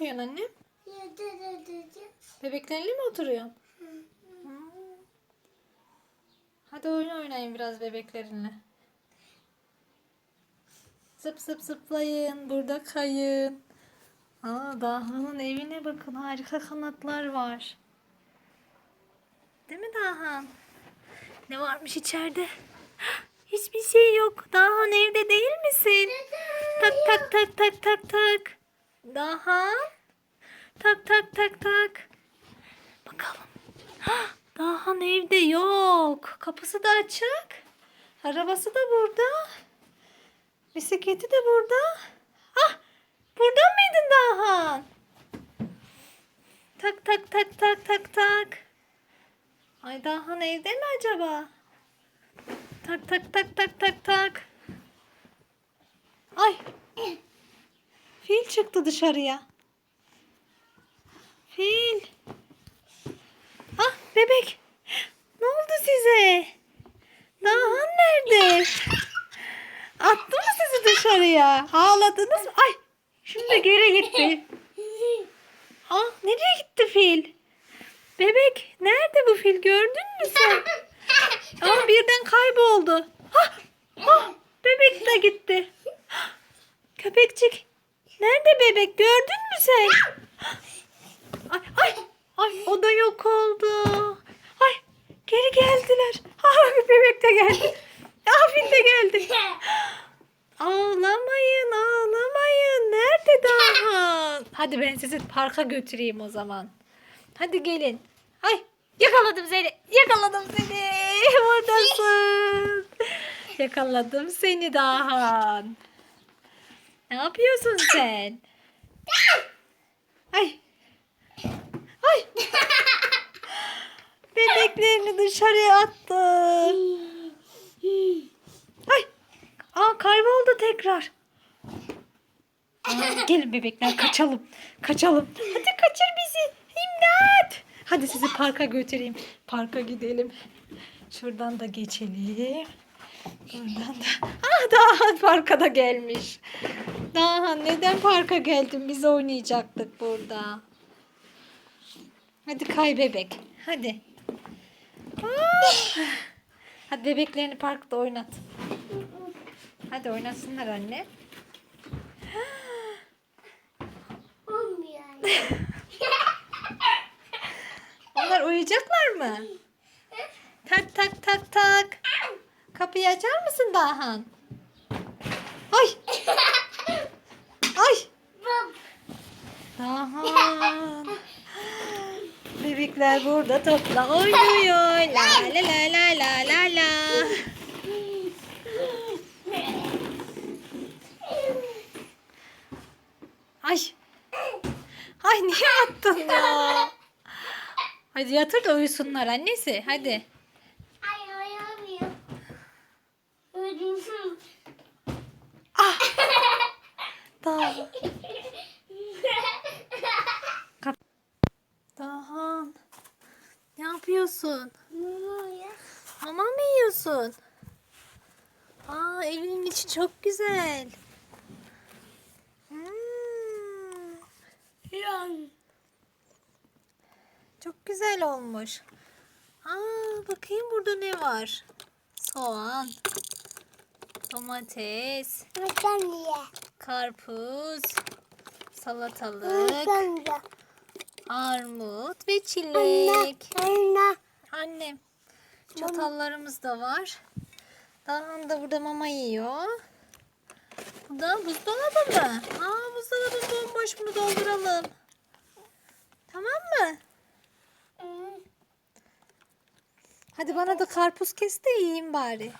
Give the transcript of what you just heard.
yapıyorsun anne? Bebekleriyle mi oturuyorsun? Hadi oyun oynayın biraz bebeklerinle. Zıp zıp zıplayın. Burada kayın. Aa, Daha'nın evine bakın. Harika kanatlar var. Değil mi Dahan? Ne varmış içeride? Hiçbir şey yok. Dahan evde değil misin? Tak tak tak tak tak tak. Dahan. Tak tak tak tak. Bakalım. Hah, Dahan evde yok. Kapısı da açık. Arabası da burada. Bisikleti de burada. Ah, burada mıydın Dahan? Tak tak tak tak tak tak. Ay Dahan evde mi acaba? Tak tak tak tak tak tak. Ay. Fil çıktı dışarıya. Fil. Ah bebek. Ne oldu size? Dahan nerede? Attı mı sizi dışarıya? Ağladınız mı? Ay şimdi geri gitti. Ah nereye gitti fil? Bebek nerede bu fil gördün mü sen? Ama birden kayboldu. Ah, ah, bebek de gitti. Köpekçik. Nerede bebek gördün mü sen? Ay, ay, ay o da yok oldu. Ay geri geldiler. Ah bebek de geldi. Fil de geldi. Ağlamayın ağlamayın. Nerede daha? Hadi ben sizi parka götüreyim o zaman. Hadi gelin. Ay yakaladım seni. Yakaladım seni. Buradasın. Yakaladım seni Dahan. Ne yapıyorsun sen? Ay. Ay. Bebeklerini dışarıya attı. Ay. Aa kayboldu tekrar. Aa, gelin bebekler kaçalım. Kaçalım. Hadi kaçır bizi. İmdat. Hadi sizi parka götüreyim. Parka gidelim. Şuradan da geçelim. Buradan da. Ah Dahan parka da gelmiş. Dahan neden parka geldin? Biz oynayacaktık burada. Hadi kay bebek. Hadi. Ah. Hadi bebeklerini parkta oynat. Hadi oynasınlar anne. Onlar uyuyacaklar mı? Tak tak tak tak. Kapıyı açar mısın Dahan? Ay. Ay. Dahan. Bebekler burada topla oynuyor. La la la la la la la. Ay. Ay niye attın ya? Hadi yatır da uyusunlar annesi. Hadi. Ah. Dahan. Dahan. Ne yapıyorsun? Mama mı yiyorsun? Aa evinin içi çok güzel. Çok güzel olmuş. Aa bakayım burada ne var? Soğan, domates, karpuz, salatalık, armut ve çilek. Annem. Çatallarımız da var. Dahan da burada mama yiyor. Da buzdolabı mı? Aa buzdolabı bomboş bunu dolduralım. Tamam mı? Hadi bana da karpuz kes de yiyeyim bari.